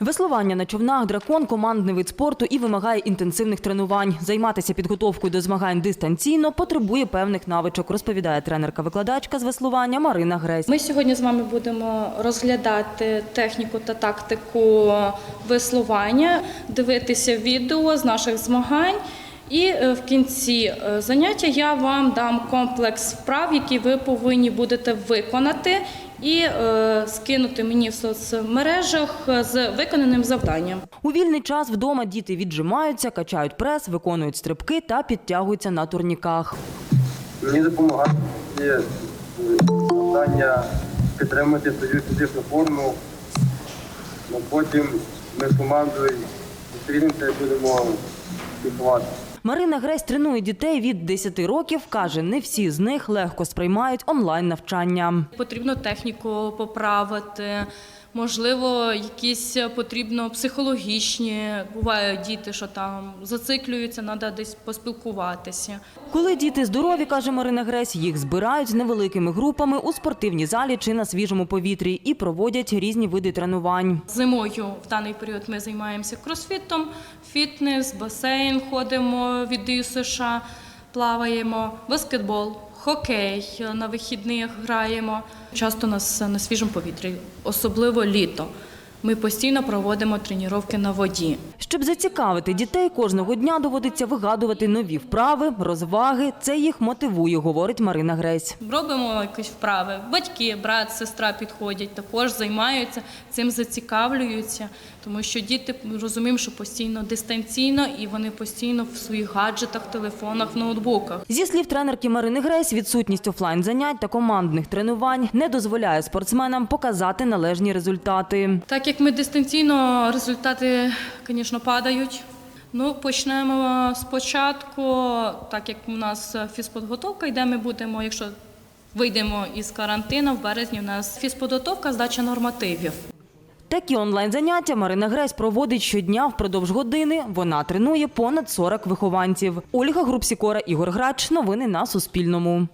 Веслування на човнах дракон командний вид спорту і вимагає інтенсивних тренувань. Займатися підготовкою до змагань дистанційно потребує певних навичок, розповідає тренерка-викладачка з веслування Марина Гресь. Ми сьогодні з вами будемо розглядати техніку та тактику веслування, дивитися відео з наших змагань. І е, в кінці е, заняття я вам дам комплекс вправ, які ви повинні будете виконати і е, скинути мені в соцмережах з виконаним завданням. У вільний час вдома діти віджимаються, качають прес, виконують стрибки та підтягуються на турніках. Мені допомагає е, завдання підтримати свою фізичну форму. Ну, Потім ми з командою зустрінемося і будемо спілкуватися. Марина Гресь тренує дітей від 10 років. каже, не всі з них легко сприймають онлайн навчання. Потрібно техніку поправити. Можливо, якісь потрібно психологічні. Бувають діти, що там зациклюються, треба десь поспілкуватися. Коли діти здорові, каже Марина Гресь, їх збирають невеликими групами у спортивній залі чи на свіжому повітрі і проводять різні види тренувань. Зимою в даний період ми займаємося кросфітом, фітнес, басейн, ходимо від ДЮСШ, плаваємо, баскетбол, хокей на вихідних граємо. Часто нас на свіжому повітрі, особливо літо. Ми постійно проводимо тренування на воді. Щоб зацікавити дітей, кожного дня доводиться вигадувати нові вправи, розваги. Це їх мотивує, говорить Марина Гресь. Робимо якісь вправи. Батьки, брат, сестра підходять, також займаються цим, зацікавлюються, тому що діти розуміємо, що постійно дистанційно і вони постійно в своїх гаджетах, телефонах, ноутбуках. Зі слів тренерки Марини Гресь, відсутність офлайн занять та командних тренувань не дозволяє спортсменам показати належні результати. Так як ми дистанційно, результати, звісно, падають. Ну, почнемо спочатку, так як у нас фізподготовка йде, ми будемо, якщо вийдемо із карантину, в березні у нас фізподготовка, здача нормативів. Такі онлайн-заняття Марина Гресь проводить щодня впродовж години. Вона тренує понад 40 вихованців. Ольга Групсікора, Ігор Грач. Новини на Суспільному.